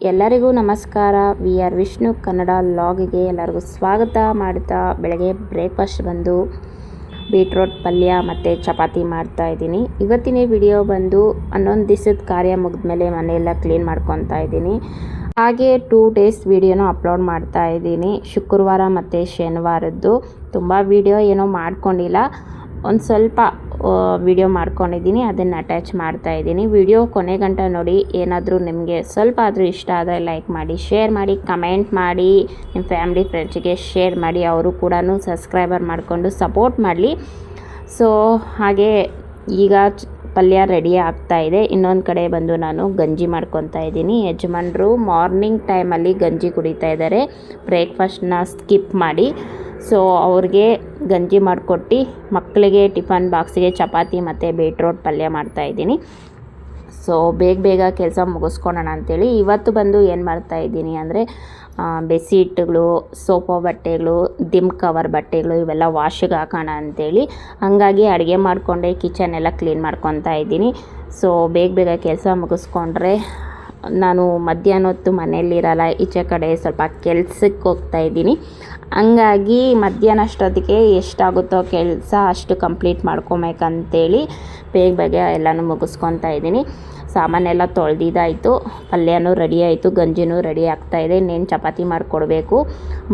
ಎಲ್ಲರಿಗೂ ನಮಸ್ಕಾರ. V R Vishnu, Kannada ಲಾಗಿಗೆ ಎಲ್ಲರಿಗೂ ಸ್ವಾಗತ. ಮಾಡ್ತಾ ಬೆಳಗ್ಗೆ ಬ್ರೇಕ್ಫಾಸ್ಟ್ ಬಂದು ಬೀಟ್ರೋಟ್ ಪಲ್ಯ ಮತ್ತು ಚಪಾತಿ ಮಾಡ್ತಾ ಇದ್ದೀನಿ. ಇವತ್ತಿನ ವಿಡಿಯೋ ಬಂದು ಹನ್ನೊಂದು ದಿವಸದ ಕಾರ್ಯ ಮುಗಿದ ಮೇಲೆ ಮನೆಯೆಲ್ಲ ಕ್ಲೀನ್ ಮಾಡ್ಕೊತಾ ಇದ್ದೀನಿ. ಹಾಗೆ ಟೂ ಡೇಸ್ ವಿಡಿಯೋನೂ ಅಪ್ಲೋಡ್ ಮಾಡ್ತಾ ಇದ್ದೀನಿ. ಶುಕ್ರವಾರ ಮತ್ತು ಶನಿವಾರದ್ದು. ತುಂಬ ವಿಡಿಯೋ ಏನೋ ಮಾಡ್ಕೊಂಡಿಲ್ಲ. ಒಂದು ಸ್ವಲ್ಪ ವಿಡಿಯೋ ಮಾಡ್ಕೊಂಡಿದ್ದೀನಿ, ಅದನ್ನು ಅಟ್ಯಾಚ್ ಮಾಡ್ತಾ ಇದ್ದೀನಿ. ವಿಡಿಯೋ ಕೊನೆ ಗಂಟ ನೋಡಿ, ಏನಾದರೂ ನಿಮಗೆ ಸ್ವಲ್ಪ ಆದರೂ ಇಷ್ಟ ಆದರೆ ಲೈಕ್ ಮಾಡಿ ಶೇರ್ ಮಾಡಿ ಕಮೆಂಟ್ ಮಾಡಿ ನಿಮ್ಮ ಫ್ಯಾಮಿಲಿ ಫ್ರೆಂಡ್ಸಿಗೆ ಶೇರ್ ಮಾಡಿ, ಅವರು ಕೂಡ ಸಬ್ಸ್ಕ್ರೈಬರ್ ಮಾಡಿಕೊಂಡು ಸಪೋರ್ಟ್ ಮಾಡಲಿ. ಸೊ ಹಾಗೆ ಈಗ ಪಲ್ಯ ರೆಡಿ ಆಗ್ತಾ ಇದೆ. ಇನ್ನೊಂದು ಕಡೆ ಬಂದು ನಾನು ಗಂಜಿ ಮಾಡ್ಕೊತಾ ಇದ್ದೀನಿ. ಯಜಮಾನ್ರು ಮಾರ್ನಿಂಗ್ ಟೈಮಲ್ಲಿ ಗಂಜಿ ಕುಡಿತಾ ಇದ್ದಾರೆ. ಬ್ರೇಕ್ಫಾಸ್ಟ್ನ ಸ್ಕಿಪ್ ಮಾಡಿ. ಸೊ, ಅವ್ರಿಗೆ ಗಂಜಿ ಮಾಡಿಕೊಟ್ಟು ಮಕ್ಕಳಿಗೆ ಟಿಫನ್ ಬಾಕ್ಸಿಗೆ ಚಪಾತಿ ಮತ್ತು ಬೀಟ್ರೋಟ್ ಪಲ್ಯ ಮಾಡ್ತಾ ಇದ್ದೀನಿ. ಸೊ, ಬೇಗ ಬೇಗ ಕೆಲಸ ಮುಗಿಸ್ಕೊಳೋಣ ಅಂತೇಳಿ. ಇವತ್ತು ಬಂದು ಏನು ಮಾಡ್ತಾ ಇದ್ದೀನಿ ಅಂದರೆ ಬೆಡ್ಶೀಟ್ಗಳು, ಸೋಫಾ ಬಟ್ಟೆಗಳು ದಿಮ್ ಕವರ್ ಬಟ್ಟೆಗಳು ಇವೆಲ್ಲ ವಾಶಿಗೆ ಹಾಕೋಣ ಅಂಥೇಳಿ ಹಾಗಾಗಿ ಅಡುಗೆ ಮಾಡಿಕೊಂಡೆ, ಕಿಚನ್ ಎಲ್ಲ ಕ್ಲೀನ್ ಮಾಡ್ಕೊತಾ ಇದ್ದೀನಿ. ಸೊ ಬೇಗ ಬೇಗ ಕೆಲಸ ಮುಗಿಸ್ಕೊಂಡ್ರೆ ನಾನು ಮಧ್ಯಾಹ್ನ ಹೊತ್ತು ಮನೆಯಲ್ಲಿರಲ್ಲ ಈಚೆ ಕಡೆ ಸ್ವಲ್ಪ ಕೆಲಸಕ್ಕೆ ಹೋಗ್ತಾ ಇದ್ದೀನಿ. ಹಂಗಾಗಿ ಮಧ್ಯಾಹ್ನ ಅಷ್ಟೊತ್ತಿಗೆ ಎಷ್ಟಾಗುತ್ತೋ ಕೆಲಸ ಅಷ್ಟು ಕಂಪ್ಲೀಟ್ ಮಾಡ್ಕೊಬೇಕಂತೇಳಿ ಬೇಗ ಬೇಗ ಎಲ್ಲನೂ ಮುಗಿಸ್ಕೊತಾ ಇದ್ದೀನಿ. ಸಾಮಾನೆಲ್ಲ ತೊಳೆದಿದ್ದಾಯಿತು. ಪಲ್ಯನೂ ರೆಡಿ ಆಯಿತು, ಗಂಜಿನೂ ರೆಡಿ ಆಗ್ತಾಯಿದೆ ಇನ್ನೇನು ಚಪಾತಿ ಮಾಡಿಕೊಡ್ಬೇಕು.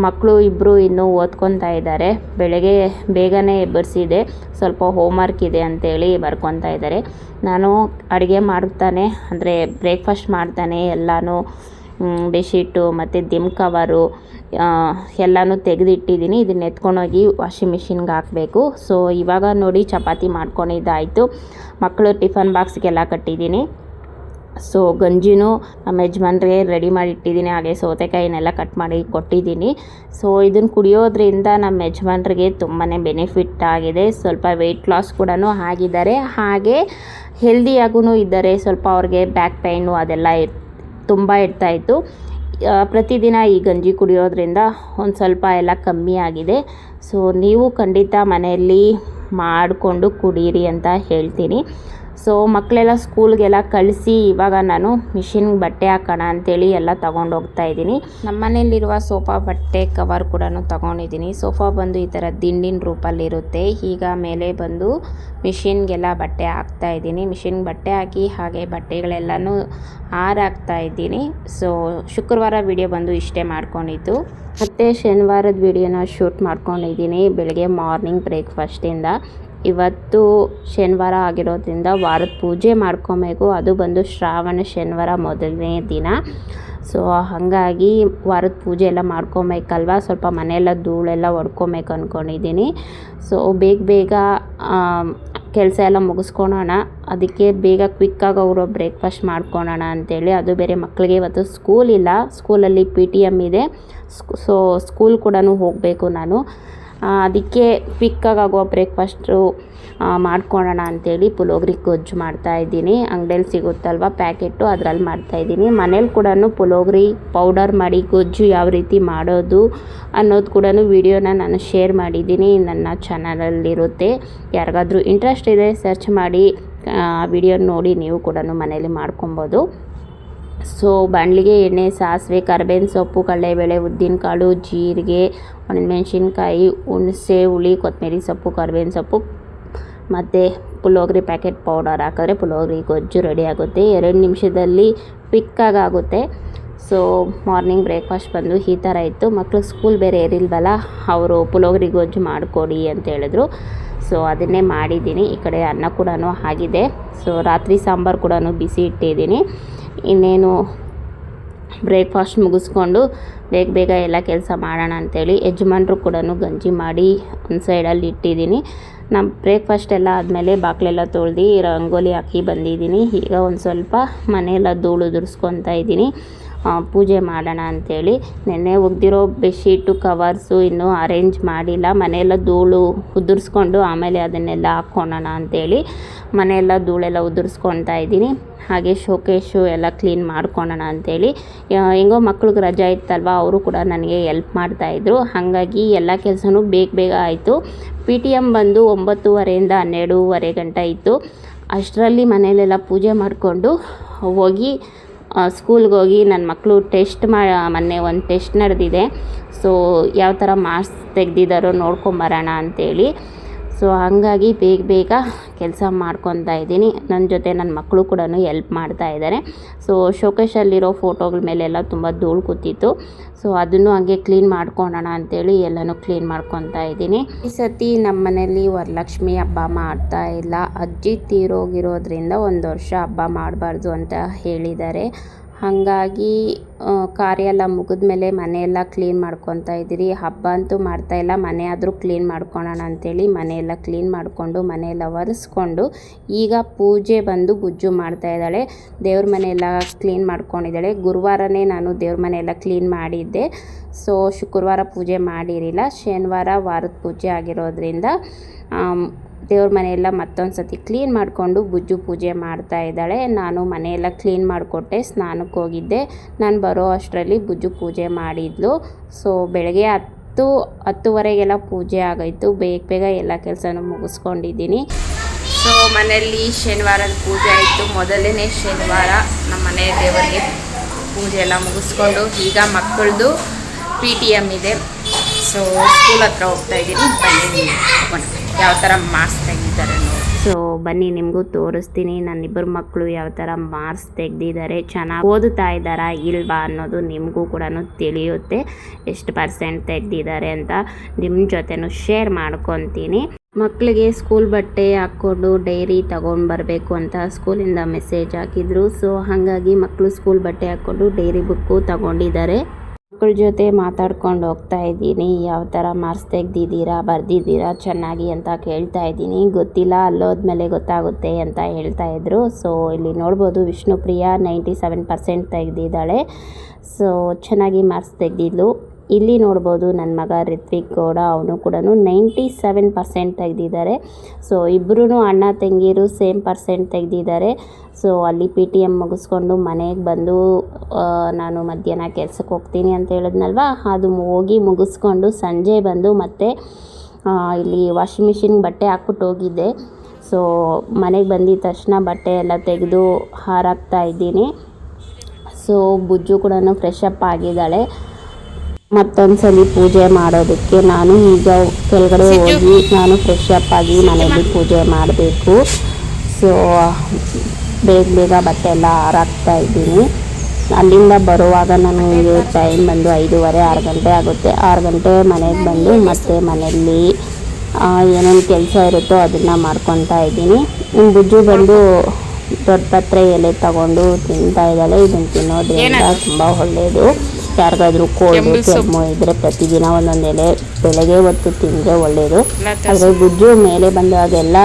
ಮಕ್ಕಳು ಇಬ್ಬರು ಇನ್ನೂ ಓದ್ಕೊತಾ ಇದ್ದಾರೆ. ಬೆಳಗ್ಗೆ ಬೇಗನೆ ಎಬ್ಬರಿಸಿದೆ. ಸ್ವಲ್ಪ ಹೋಮ್ವರ್ಕ್ ಇದೆ ಅಂತೇಳಿ ಬರ್ಕೊತಾ ಇದ್ದಾರೆ. ನಾನು ಅಡುಗೆ ಮಾಡ್ತಾನೆ, ಅಂದರೆ ಬ್ರೇಕ್ಫಾಸ್ಟ್ ಮಾಡ್ತಾನೆ ಎಲ್ಲನೂ. ಬೆಡ್ಶೀಟು ಮತ್ತು ದಿಮ್ ಕವರು ಎಲ್ಲನೂ ತೆಗೆದಿಟ್ಟಿದ್ದೀನಿ. ಇದನ್ನ ಎತ್ಕೊಂಡೋಗಿ ವಾಷಿಂಗ್ ಮಿಷಿನ್ಗೆ ಹಾಕಬೇಕು. ಸೊ ಇವಾಗ ನೋಡಿ ಚಪಾತಿ ಮಾಡ್ಕೊಂಡಿದ್ದಾಯಿತು. ಮಕ್ಕಳು ಟಿಫನ್ ಬಾಕ್ಸ್ಗೆಲ್ಲ ಕಟ್ಟಿದ್ದೀನಿ. ಸೊ ಗಂಜಿನೂ ನಮ್ಮ ಯಜಮಾನ್ರಿಗೆ ರೆಡಿ ಮಾಡಿ ಇಟ್ಟಿದ್ದೀನಿ ಹಾಗೆ ಸೌತೆಕಾಯಿನೆಲ್ಲ ಕಟ್ ಮಾಡಿ ಕೊಟ್ಟಿದ್ದೀನಿ. ಸೊ ಇದನ್ನು ಕುಡಿಯೋದ್ರಿಂದ ನಮ್ಮ ಯಜಮಾನ್ರಿಗೆ ತುಂಬಾ ಬೆನಿಫಿಟ್ ಆಗಿದೆ. ಸ್ವಲ್ಪ ವೆಯ್ಟ್ ಲಾಸ್ ಕೂಡ ಆಗಿದ್ದಾರೆ. ಹಾಗೆ ಹೆಲ್ದಿಯಾಗೂ ಇದ್ದಾರೆ. ಸ್ವಲ್ಪ ಅವ್ರಿಗೆ ಬ್ಯಾಕ್ ಪೈನು ಅದೆಲ್ಲ ತುಂಬ ಇರ್ತಾಯಿತ್ತು ಪ್ರತಿದಿನ ಈ ಗಂಜಿ ಕುಡಿಯೋದ್ರಿಂದ ಒಂದು ಸ್ವಲ್ಪ ಎಲ್ಲ ಕಮ್ಮಿ ಆಗಿದೆ. ಸೊ ನೀವು ಖಂಡಿತ ಮನೆಯಲ್ಲಿ ಮಾಡಿಕೊಂಡು ಕುಡೀರಿ ಅಂತ ಹೇಳ್ತೀನಿ. ಸೊ ಮಕ್ಕಳೆಲ್ಲ ಸ್ಕೂಲ್ಗೆಲ್ಲ ಕಳಿಸಿ, ಇವಾಗ ನಾನು ಮಿಷಿನ್ಗೆ ಬಟ್ಟೆ ಹಾಕೋಣ ಅಂತೇಳಿ ಎಲ್ಲ ತಗೊಂಡು ಹೋಗ್ತಾ ಇದ್ದೀನಿ. ನಮ್ಮ ಮನೆಯಲ್ಲಿರುವ ಸೋಫಾ ಬಟ್ಟೆ ಕವರ್ ಕೂಡ ತಗೊಂಡಿದ್ದೀನಿ. ಸೋಫಾ ಬಂದು ಈ ಥರ ದಿಂಡಿನ ರೂಪಲ್ಲಿರುತ್ತೆ ಈಗ ಮೇಲೆ ಬಂದು ಮಿಷಿನ್ಗೆಲ್ಲ ಬಟ್ಟೆ ಹಾಕ್ತಾ ಇದ್ದೀನಿ. ಮಿಷಿನ್ಗೆ ಬಟ್ಟೆ ಹಾಕಿ ಹಾಗೆ ಬಟ್ಟೆಗಳೆಲ್ಲನೂ ಹಾರಾಕ್ತಾ ಇದ್ದೀನಿ. ಸೊ ಶುಕ್ರವಾರ ವಿಡಿಯೋ ಬಂದು ಇಷ್ಟೇ ಮಾಡ್ಕೊಂಡಿದ್ದು. ಮತ್ತು ಶನಿವಾರದ ವಿಡಿಯೋನ ಶೂಟ್ ಮಾಡ್ಕೊಂಡಿದ್ದೀನಿ. ಬೆಳಗ್ಗೆ ಮಾರ್ನಿಂಗ್ ಬ್ರೇಕ್ಫಾಸ್ಟಿಂದ ಇವತ್ತು ಶನಿವಾರ ಆಗಿರೋದ್ರಿಂದ ವಾರದ ಪೂಜೆ ಮಾಡ್ಕೊಬೇಕು. ಅದು ಬಂದು ಶ್ರಾವಣ ಶನಿವಾರ ಮೊದಲನೇ ದಿನ. ಸೊ ಹಾಗಾಗಿ ವಾರದ ಪೂಜೆ ಎಲ್ಲ ಮಾಡ್ಕೊಬೇಕಲ್ವ? ಸ್ವಲ್ಪ ಮನೆಯೆಲ್ಲ ಧೂಳೆಲ್ಲ ಹೊಡ್ಕೊಬೇಕು ಅಂದ್ಕೊಂಡಿದ್ದೀನಿ ಸೊ ಬೇಗ ಬೇಗ ಕೆಲಸ ಎಲ್ಲ ಮುಗಿಸ್ಕೊಳೋಣ. ಅದಕ್ಕೆ ಬೇಗ ಕ್ವಿಕ್ಕಾಗಿ ಅವರು ಬ್ರೇಕ್ಫಾಸ್ಟ್ ಮಾಡ್ಕೊಳೋಣ ಅಂತೇಳಿ. ಅದು ಬೇರೆ ಮಕ್ಕಳಿಗೆ ಇವತ್ತು ಸ್ಕೂಲ್ ಇಲ್ಲ. ಸ್ಕೂಲಲ್ಲಿ ಪಿ ಟಿ ಎಂ ಇದೆ. ಸೊ ಸ್ಕೂಲ್ ಕೂಡ ಹೋಗಬೇಕು ನಾನು. ಅದಕ್ಕೆ ಕ್ವಿಕ್ಕಾಗಿ ಆಗುವ ಬ್ರೇಕ್ಫಾಸ್ಟು ಮಾಡ್ಕೊಳ್ಳೋಣ ಅಂತೇಳಿ ಪುಳೋಗ್ರಿ ಗೊಜ್ಜು ಮಾಡ್ತಾಯಿದ್ದೀನಿ ಅಂಗಡಿಯಲ್ಲಿ ಸಿಗುತ್ತಲ್ವ ಪ್ಯಾಕೆಟು ಅದರಲ್ಲಿ ಮಾಡ್ತಾಯಿದ್ದೀನಿ ಮನೇಲಿ ಕೂಡ ಪುಲೋಗ್ರಿ ಪೌಡರ್ ಮಾಡಿ ಗೊಜ್ಜು ಯಾವ ರೀತಿ ಮಾಡೋದು ಅನ್ನೋದು ಕೂಡ ವಿಡಿಯೋನ ನಾನು ಶೇರ್ ಮಾಡಿದ್ದೀನಿ ನನ್ನ ಚಾನಲಲ್ಲಿರುತ್ತೆ ಯಾರಿಗಾದ್ರೂ ಇಂಟ್ರೆಸ್ಟ್ ಇದೆ ಸರ್ಚ್ ಮಾಡಿ ವಿಡಿಯೋ ನೋಡಿ ನೀವು ಕೂಡ ಮನೇಲಿ ಮಾಡ್ಕೊಬೋದು. ಸೊ, ಬಾಣಲಿಗೆ ಎಣ್ಣೆ, ಸಾಸಿವೆ, ಕರ್ಬೇವಿನ ಸೊಪ್ಪು, ಕಡಲೆಬೇಳೆ ಉದ್ದಿನಕಾಳು ಜೀರಿಗೆ, ಒಣಮೆಣ್ಸಿನ್ಕಾಯಿ, ಹುಣಸೆ, ಹುಳಿ, ಕೊತ್ತಂಬರಿ ಸೊಪ್ಪು, ಕರ್ಬೇವಿನ ಸೊಪ್ಪು, ಮತ್ತು ಪುಳೋಗ್ರಿ ಪ್ಯಾಕೆಟ್ ಪೌಡರ್ ಹಾಕಿದ್ರೆ ಪುಳೋಗ್ರಿ ಗೊಜ್ಜು ರೆಡಿ ಆಗುತ್ತೆ. ಎರಡು ನಿಮಿಷದಲ್ಲಿ ಕ್ವಿಕ್ಕಾಗಿ ಆಗುತ್ತೆ. ಸೊ ಮಾರ್ನಿಂಗ್ ಬ್ರೇಕ್ಫಾಸ್ಟ್ ಬಂದು ಈ ಥರ ಇತ್ತು. ಮಕ್ಕಳು ಸ್ಕೂಲ್ ಬೇರೆ ಇರಿಲ್ವಲ್ಲ ಅವರು ಪುಳೋಗ್ರಿ ಗೊಜ್ಜು ಮಾಡಿಕೊಡಿ ಅಂತ ಹೇಳಿದ್ರು. ಸೊ ಅದನ್ನೇ ಮಾಡಿದ್ದೀನಿ. ಈ ಕಡೆ ಅನ್ನ ಕೂಡ ಆಗಿದೆ. ಸೊ ರಾತ್ರಿ ಸಾಂಬಾರು ಕೂಡ ಬಿಸಿ ಇಟ್ಟಿದ್ದೀನಿ. ಇನ್ನೇನು ಬ್ರೇಕ್ಫಾಸ್ಟ್ ಮುಗಿಸ್ಕೊಂಡು ಬೇಗ ಬೇಗ ಎಲ್ಲ ಕೆಲಸ ಮಾಡೋಣ ಅಂತೇಳಿ ಯಜಮಾನ್ರು ಕೂಡ ಗಂಜಿ ಮಾಡಿ ಒಂದು ಸೈಡಲ್ಲಿ ಇಟ್ಟಿದ್ದೀನಿ. ನಮ್ಮ ಬ್ರೇಕ್ಫಾಸ್ಟ್ ಎಲ್ಲ ಆದಮೇಲೆ ಬಾಗಿಲೆಲ್ಲ ತೊಳ್ದು ರಂಗೋಲಿ ಹಾಕಿ ಬಂದಿದ್ದೀನಿ. ಈಗ ಒಂದು ಸ್ವಲ್ಪ ಮನೆಯೆಲ್ಲ ಧೂಳು ಉದುರಿಸ್ಕೊತಾ ಇದ್ದೀನಿ. ಪೂಜೆ ಮಾಡೋಣ ಅಂತೇಳಿ. ನೆನ್ನೆ ಒಗ್ದಿರೋ ಬೆಡ್ಶೀಟು, ಕವರ್ಸು ಇನ್ನೂ ಅರೇಂಜ್ ಮಾಡಿಲ್ಲ. ಮನೆಯೆಲ್ಲ ಧೂಳು ಉದುರಿಸ್ಕೊಂಡು ಆಮೇಲೆ ಅದನ್ನೆಲ್ಲ ಹಾಕ್ಕೊಳೋಣ ಅಂಥೇಳಿ ಮನೆಯೆಲ್ಲ ಧೂಳೆಲ್ಲ ಉದುರಿಸ್ಕೊತಾ ಇದ್ದೀನಿ. ಹಾಗೆ ಶೋಕೇಶು ಎಲ್ಲ ಕ್ಲೀನ್ ಮಾಡ್ಕೊಳೋಣ ಅಂಥೇಳಿ ಹೆಂಗೋ ಮಕ್ಳಿಗೆ ರಜಾ ಇತ್ತಲ್ವ, ಅವರು ಕೂಡ ನನಗೆ ಎಲ್ಪ್ ಮಾಡ್ತಾಯಿದ್ರು ಹಾಗಾಗಿ ಎಲ್ಲ ಕೆಲಸನೂ ಬೇಗ ಬೇಗ ಆಯಿತು. ಪಿ ಟಿ ಎಂ ಬಂದು ಒಂಬತ್ತುವರೆಯಿಂದ ಹನ್ನೆರಡೂವರೆ ಗಂಟೆ ಇತ್ತು. ಅಷ್ಟರಲ್ಲಿ ಮನೆಯಲ್ಲೆಲ್ಲ ಪೂಜೆ ಮಾಡಿಕೊಂಡು ಹೋಗಿ ಸ್ಕೂಲ್ಗೆ ಹೋಗಿ ನನ್ನ ಮಕ್ಕಳು ಟೆಸ್ಟ್ ಮಾ, ಮೊನ್ನೆ ಒಂದು ಟೆಸ್ಟ್ ನಡೆದಿದೆ. ಸೊ ಯಾವ ಥರ ಮಾರ್ಕ್ಸ್ ತೆಗೆದಿದ್ದಾರೋ ನೋಡ್ಕೊಂಬರೋಣ ಅಂತೇಳಿ. ಸೊ ಹಾಗಾಗಿ ಬೇಗ ಬೇಗ ಕೆಲಸ ಮಾಡ್ಕೊತಾ ಇದ್ದೀನಿ. ನನ್ನ ಜೊತೆ ನನ್ನ ಮಕ್ಕಳು ಕೂಡ ಎಲ್ಪ್ ಮಾಡ್ತಾ ಇದ್ದಾರೆ. ಸೊ ಶೋಕೇಶಲ್ಲಿರೋ ಫೋಟೋಗಳ ಮೇಲೆಲ್ಲ ತುಂಬ ಧೂಳು ಕೂತಿತ್ತು. ಸೊ ಅದನ್ನು ಹಾಗೆ ಕ್ಲೀನ್ ಮಾಡ್ಕೊಳ್ಳೋಣ ಅಂತೇಳಿ ಎಲ್ಲನೂ ಕ್ಲೀನ್ ಮಾಡ್ಕೊತಾ ಇದ್ದೀನಿ. ಈ ಸತಿ ನಮ್ಮ ಮನೇಲಿ ವರಲಕ್ಷ್ಮಿ ಹಬ್ಬ ಮಾಡ್ತಾ ಇಲ್ಲ. ಅಜ್ಜಿ ತೀರೋಗಿರೋದ್ರಿಂದ ಒಂದು ವರ್ಷ ಹಬ್ಬ ಮಾಡಬಾರ್ದು ಅಂತ ಹೇಳಿದ್ದಾರೆ. ಹಾಗಾಗಿ ಕಾರ್ಯ ಎಲ್ಲ ಮುಗಿದ್ಮೇಲೆ ಮನೆಯೆಲ್ಲ ಕ್ಲೀನ್ ಮಾಡ್ಕೊತಾ ಇದ್ದೀರಿ. ಹಬ್ಬ ಅಂತೂ ಮಾಡ್ತಾ ಇಲ್ಲ. ಮನೆ ಆದರೂ ಕ್ಲೀನ್ ಮಾಡ್ಕೊಳೋಣ ಅಂಥೇಳಿ ಮನೆಯೆಲ್ಲ ಕ್ಲೀನ್ ಮಾಡಿಕೊಂಡು ಮನೆಯೆಲ್ಲ ಒರೆಸ್ಕೊಂಡು ಈಗ ಪೂಜೆ ಬಂದು ಗುಜ್ಜು ಮಾಡ್ತಾ ಇದ್ದಾಳೆ. ದೇವ್ರ ಮನೆಯೆಲ್ಲ ಕ್ಲೀನ್ ಮಾಡ್ಕೊಂಡಿದ್ದಾಳೆ. ಗುರುವಾರನೇ ನಾನು ದೇವ್ರ ಮನೆಯೆಲ್ಲ ಕ್ಲೀನ್ ಮಾಡಿದ್ದೆ. ಸೊ ಶುಕ್ರವಾರ ಪೂಜೆ ಮಾಡಿರಲಿಲ್ಲ. ಶನಿವಾರ ವಾರದ ಪೂಜೆ ಆಗಿರೋದ್ರಿಂದ ದೇವ್ರ ಮನೆಯೆಲ್ಲ ಮತ್ತೊಂದು ಸತಿ ಕ್ಲೀನ್ ಮಾಡಿಕೊಂಡು ಬುಜ್ಜು ಪೂಜೆ ಮಾಡ್ತಾ ಇದ್ದಾಳೆ. ನಾನು ಮನೆಯೆಲ್ಲ ಕ್ಲೀನ್ ಮಾಡಿಕೊಟ್ಟೆ, ಸ್ನಾನಕ್ಕೆ ಹೋಗಿದ್ದೆ. ನಾನು ಬರೋ ಅಷ್ಟರಲ್ಲಿ ಬುಜ್ಜು ಪೂಜೆ ಮಾಡಿದ್ಲು. ಸೊ ಬೆಳಗ್ಗೆ ಹತ್ತು, ಹತ್ತುವರೆಗೆಲ್ಲ ಪೂಜೆ ಆಗೋಯ್ತು. ಬೇಗ ಬೇಗ ಎಲ್ಲ ಕೆಲಸನೂ ಮುಗಿಸ್ಕೊಂಡಿದ್ದೀನಿ. ಸೊ ಮನೆಯಲ್ಲಿ ಶನಿವಾರದ ಪೂಜೆ ಆಯಿತು. ಮೊದಲನೇ ಶನಿವಾರ ನಮ್ಮ ಮನೆ ದೇವರಿಗೆ ಪೂಜೆ ಎಲ್ಲ ಮುಗಿಸ್ಕೊಂಡು ಈಗ ಮಕ್ಕಳದು ಪಿ ಇದೆ. ಸೊ ಸ್ಕೂಲ್ ಹತ್ರ ಹೋಗ್ತಾ ಇದ್ದೀನಿ ಬನ್ನಿ ಯಾವ ಥರ ಮಾರ್ಕ್ಸ್ ತೆಗಿದ್ದಾರೆ ಸೊ ಬನ್ನಿ, ನಿಮಗೂ ತೋರಿಸ್ತೀನಿ. ನನ್ನಿಬ್ಬರು ಮಕ್ಕಳು ಯಾವ ಥರ ಮಾರ್ಕ್ಸ್ ತೆಗೆದಿದ್ದಾರೆ, ಚೆನ್ನಾಗಿ ಓದುತ್ತಾ ಇದ್ದಾರಾ ಇಲ್ವಾ ಅನ್ನೋದು ನಿಮಗೂ ಕೂಡ ತಿಳಿಯುತ್ತೆ. ಎಷ್ಟು ಪರ್ಸೆಂಟ್ ತೆಗೆದಿದ್ದಾರೆ ಅಂತ ನಿಮ್ಮ ಜೊತೆನೂ ಶೇರ್ ಮಾಡ್ಕೊತೀನಿ. ಮಕ್ಕಳಿಗೆ ಸ್ಕೂಲ್ ಬಟ್ಟೆ ಹಾಕ್ಕೊಂಡು ಡೈರಿ ತಗೊಂಡು ಬರಬೇಕು ಅಂತ ಸ್ಕೂಲಿಂದ ಮೆಸೇಜ್ ಹಾಕಿದ್ರು. ಸೊ ಹಾಗಾಗಿ ಮಕ್ಕಳು ಸ್ಕೂಲ್ ಬಟ್ಟೆ ಹಾಕ್ಕೊಂಡು ಡೈರಿ ಬುಕ್ಕು ತಗೊಂಡಿದ್ದಾರೆ. ಮಕ್ಕಳ ಜೊತೆ ಮಾತಾಡ್ಕೊಂಡು ಹೋಗ್ತಾ ಇದ್ದೀನಿ. ಯಾವ ಥರ ಮಾರ್ಕ್ಸ್ ತೆಗ್ದಿದ್ದೀರಾ, ಬರ್ದಿದ್ದೀರಾ, ಚೆನ್ನಾಗಿ ಅಂತ ಕೇಳ್ತಾ ಇದ್ದೀನಿ. ಗೊತ್ತಿಲ್ಲ, ಅಲ್ಲೋದ್ಮೇಲೆ ಗೊತ್ತಾಗುತ್ತೆ ಅಂತ ಹೇಳ್ತಾ ಇದ್ರು. ಸೊ ಇಲ್ಲಿ ನೋಡ್ಬೋದು ವಿಷ್ಣುಪ್ರಿಯ ನೈಂಟಿ ಸೆವೆನ್ ಪರ್ಸೆಂಟ್ ತೆಗ್ದಿದ್ದಾಳೆ. ಸೊ ಚೆನ್ನಾಗಿ ಮಾರ್ಕ್ಸ್ ತೆಗ್ದಿದ್ಲು. ಇಲ್ಲಿ ನೋಡ್ಬೋದು ನನ್ನ ಮಗ ರಿತ್ವಿಕ್ ಗೌಡ, ಅವನು ಕೂಡ ನೈಂಟಿ ಸೆವೆನ್ ಪರ್ಸೆಂಟ್ ತೆಗೆದಿದ್ದಾರೆ. ಸೊ ಇಬ್ಬರೂ ಅಣ್ಣ ತಂಗಿರು ಸೇಮ್ ಪರ್ಸೆಂಟ್ ತೆಗೆದಿದ್ದಾರೆ. ಸೊ ಅಲ್ಲಿ ಪಿ ಟಿ ಎಂ ಮುಗಿಸ್ಕೊಂಡು ಮನೆಗೆ ಬಂದು ನಾನು ಮಧ್ಯಾಹ್ನ ಕೆಲ್ಸಕ್ಕೆ ಹೋಗ್ತೀನಿ ಅಂತ ಹೇಳಿದ್ನಲ್ವ? ಅದು ಹೋಗಿ ಮುಗಿಸ್ಕೊಂಡು ಸಂಜೆ ಬಂದು ಮತ್ತೆ ಇಲ್ಲಿ ವಾಷಿಂಗ್ ಮಿಷಿನ್ ಬಟ್ಟೆ ಹಾಕ್ಬಿಟ್ಟು ಹೋಗಿದ್ದೆ. ಸೊ ಮನೆಗೆ ಬಂದಿದ ತಕ್ಷಣ ಬಟ್ಟೆ ಎಲ್ಲ ತೆಗೆದು ಹಾರಾಕ್ತಾ ಇದ್ದೀನಿ. ಸೊ ಬುಜ್ಜು ಕೂಡ ಫ್ರೆಶ್ ಅಪ್ ಆಗಿದ್ದಾಳೆ. ಮತ್ತೊಂದು ಸಲ ಪೂಜೆ ಮಾಡೋದಕ್ಕೆ ನಾನು ಈಗ ಕೆಳಗಡೆ ಹೋಗಿ ನಾನು ಫ್ರೆಶ್ ಅಪ್ ಆಗಿ ಮನೆಯಲ್ಲಿ ಪೂಜೆ ಮಾಡಬೇಕು. ಸೊ ಬೇಗ ಬೇಗ ಬಟ್ಟೆ ಎಲ್ಲ ಆರಾಕ್ತಾ ಇದ್ದೀನಿ. ಅಲ್ಲಿಂದ ಬರುವಾಗ ನನಗೆ ಟೈಮ್ ಬಂದು ಐದೂವರೆ ಆರು ಗಂಟೆ ಆಗುತ್ತೆ. ಆರು ಗಂಟೆ ಮನೆಗೆ ಬಂದು ಮತ್ತೆ ಮನೆಯಲ್ಲಿ ಏನೇನು ಕೆಲಸ ಇರುತ್ತೋ ಅದನ್ನು ಮಾಡ್ಕೊತಾ ಇದ್ದೀನಿ. ನಿಮ್ಮ ಬುಜ್ಜು ಬಂದು ದೊಡ್ಡ ಪತ್ರೆ ಎಲೆ ತಗೊಂಡು ತಿಂತಾ ಇದ್ದಾಳೆ. ಇದನ್ನು ತಿನ್ನೋದ್ರಿಂದ ತುಂಬ ಒಳ್ಳೆಯದು ಯಾರಿಗಾದ್ರೂ ಕೋಲ್ಡ್ ಕೆಮ್ಮು ಇದ್ದರೆ ಪ್ರತಿದಿನ ಒಂದೊಂದು ಎಲೆ ಬೆಳಗ್ಗೆ ಹೊತ್ತು ತಿಂದರೆ ಒಳ್ಳೆಯದು ಆದರೆ ಗುಜ್ಜು ಮೇಲೆ ಬಂದಾಗೆಲ್ಲ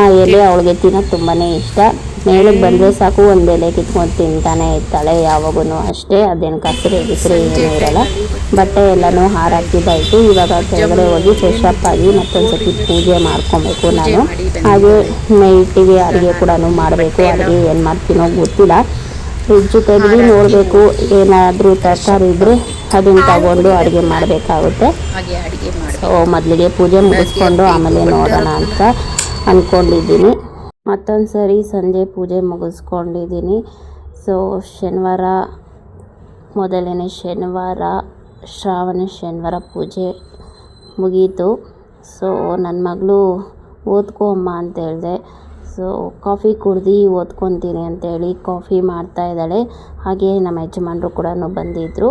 ಆ ಎಲೆ ಅವಳಿಗೆ ತಿನ್ನೋದು ತುಂಬಾ ಇಷ್ಟ. ಮೇಲೆ ಬಂದರೆ ಸಾಕು ಒಂದು ಎಲೆ ಕಿತ್ಕೊಂಡು ತಿಂತಾನೆ ಇರ್ತಾಳೆ ಯಾವಾಗೂ ಅಷ್ಟೇ ಅದೇನು ಕಸರೆ ಗಿಸ್ರೆ ಏನೂ ಇರಲ್ಲ. ಬಟ್ಟೆ ಎಲ್ಲನೂ ಹಾರಾಕಿದ್ದಾಯಿತು. ಇವಾಗ ಕೆಳಗಡೆ ಹೋಗಿ ಫ್ರೆಶ್ ಅಪ್ ಆಗಿ ಮತ್ತೊಂದು ಸತಿ ಪೂಜೆ ಮಾಡ್ಕೊಬೇಕು ನಾನು. ಹಾಗೆ ನೈಟಿಗೆ ಅಡುಗೆ ಕೂಡ ಮಾಡಬೇಕು. ಅಡುಗೆ ಏನು ಮಾಡ್ತೀನೋ ಗೊತ್ತಿಲ್ಲ. ಫ್ರಿಜ್ಜು ತೆಗೆದು ನೋಡಬೇಕು ಏನಾದರೂ ತರಕಾರಿ ಇದ್ದರೆ ಅದನ್ನು ತಗೊಂಡು ಅಡುಗೆ ಮಾಡಬೇಕಾಗುತ್ತೆ. ಹಾಗೆ ಅಡುಗೆ ಮಾಡಿ ಸೊ ಮೊದಲಿಗೆ ಪೂಜೆ ಮುಗಿಸ್ಕೊಂಡು ಆಮೇಲೆ ನೋಡೋಣ ಅಂತ ಅಂದ್ಕೊಂಡಿದ್ದೀನಿ ಮತ್ತೊಂದು ಸರಿ ಸಂಜೆ ಪೂಜೆ ಮುಗಿಸ್ಕೊಂಡಿದ್ದೀನಿ. ಸೊ ಶನಿವಾರ ಮೊದಲನೇ ಶನಿವಾರ ಶ್ರಾವಣ ಶನಿವಾರ ಪೂಜೆ ಮುಗೀತು. ಸೊ ನನ್ನ ಮಗಳು ಓದ್ಕೊ ಅಮ್ಮ ಅಂತ ಹೇಳಿದೆ. ಸೊ ಕಾಫಿ ಕುಡ್ದು ಓದ್ಕೊತೀನಿ ಅಂತೇಳಿ ಕಾಫಿ ಮಾಡ್ತಾ ಇದ್ದಾಳೆ. ಹಾಗೆ ನಮ್ಮ ಯಜಮಾನರು ಕೂಡ ಬಂದಿದ್ದರು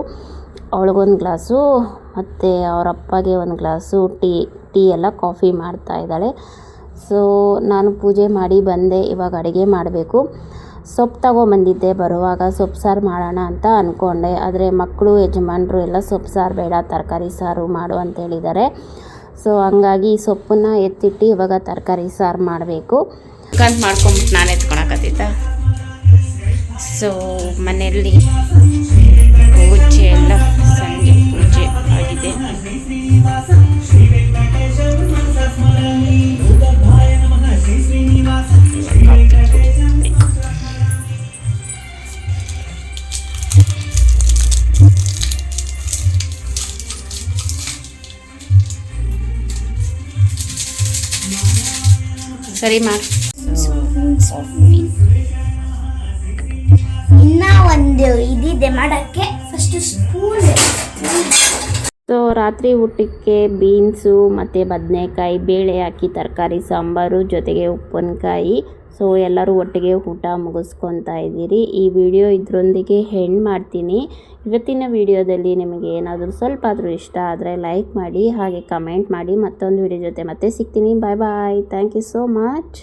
ಅವಳಿಗೊಂದು ಗ್ಲಾಸು, ಮತ್ತು ಅವ್ರ ಅಪ್ಪಗೆ ಒಂದು ಗ್ಲಾಸು ಟೀ ಟೀ ಎಲ್ಲ ಕಾಫಿ ಮಾಡ್ತಾ ಇದ್ದಾಳೆ. ಸೊ, ನಾನು ಪೂಜೆ ಮಾಡಿ ಬಂದೆ, ಇವಾಗ ಅಡುಗೆ ಮಾಡಬೇಕು. ಸೊಪ್ಪು ತಗೊಂಬಂದಿದ್ದೆ, ಬರುವಾಗ ಸೊಪ್ಪು ಸಾರು ಮಾಡೋಣ ಅಂತ ಅಂದ್ಕೊಂಡೆ ಆದರೆ ಮಕ್ಕಳು, ಯಜಮಾನರು ಎಲ್ಲ ಸೊಪ್ಪು ಸಾರು ಬೇಡ, ತರಕಾರಿ ಸಾರು ಮಾಡು ಅಂತ ಹೇಳಿದ್ದಾರೆ. ಸೊ, ಹಂಗಾಗಿ ಸೊಪ್ಪನ್ನು ಎತ್ತಿಟ್ಟು ಇವಾಗ ತರಕಾರಿ ಸಾರು ಮಾಡಬೇಕು. ಕಂತ ಮಾಡ್ಕೊಂಬಿಟ್ಟು ನಾನು ಎತ್ಕೊಳಕತ್ತಿದ್ದ. ಸೊ ಮನೆಯಲ್ಲಿ ಪೂಜೆ ಎಲ್ಲ ಸಂಜೆ ಪೂಜೆ ಆಗಿದೆ. ಸರಿ ಇನ್ನ ಒಂದು ಇದಿದೆ ಮಾಡೋಕ್ಕೆ. ಫಸ್ಟ್ ಸ್ಪೂನ್ ಸೊ ರಾತ್ರಿ ಊಟಕ್ಕೆ ಬೀನ್ಸು ಮತ್ತು ಬದನೆಕಾಯಿ, ಬೇಳೆ ಹಾಕಿ, ತರಕಾರಿ, ಸಾಂಬಾರು, ಜೊತೆಗೆ ಉಪ್ಪಿನಕಾಯಿ. ಸೊ ಎಲ್ಲರೂ ಒಟ್ಟಿಗೆ ಊಟ ಮುಗಿಸ್ಕೊತಾ ಇದ್ದೀರಿ. ಈ ವಿಡಿಯೋ ಇದರೊಂದಿಗೆ ಹೆಣ್ಣು ಮಾಡ್ತೀನಿ. ಇವತ್ತಿನ ವಿಡಿಯೋದಲ್ಲಿ ನಿಮಗೆ ಏನಾದರೂ ಸ್ವಲ್ಪ ಆದರೂ ಇಷ್ಟ ಆದರೆ ಲೈಕ್ ಮಾಡಿ, ಹಾಗೆ ಕಮೆಂಟ್ ಮಾಡಿ ಮತ್ತೊಂದು ವಿಡಿಯೋ ಜೊತೆ ಮತ್ತೆ ಸಿಗ್ತೀನಿ. Bye bye thank you so much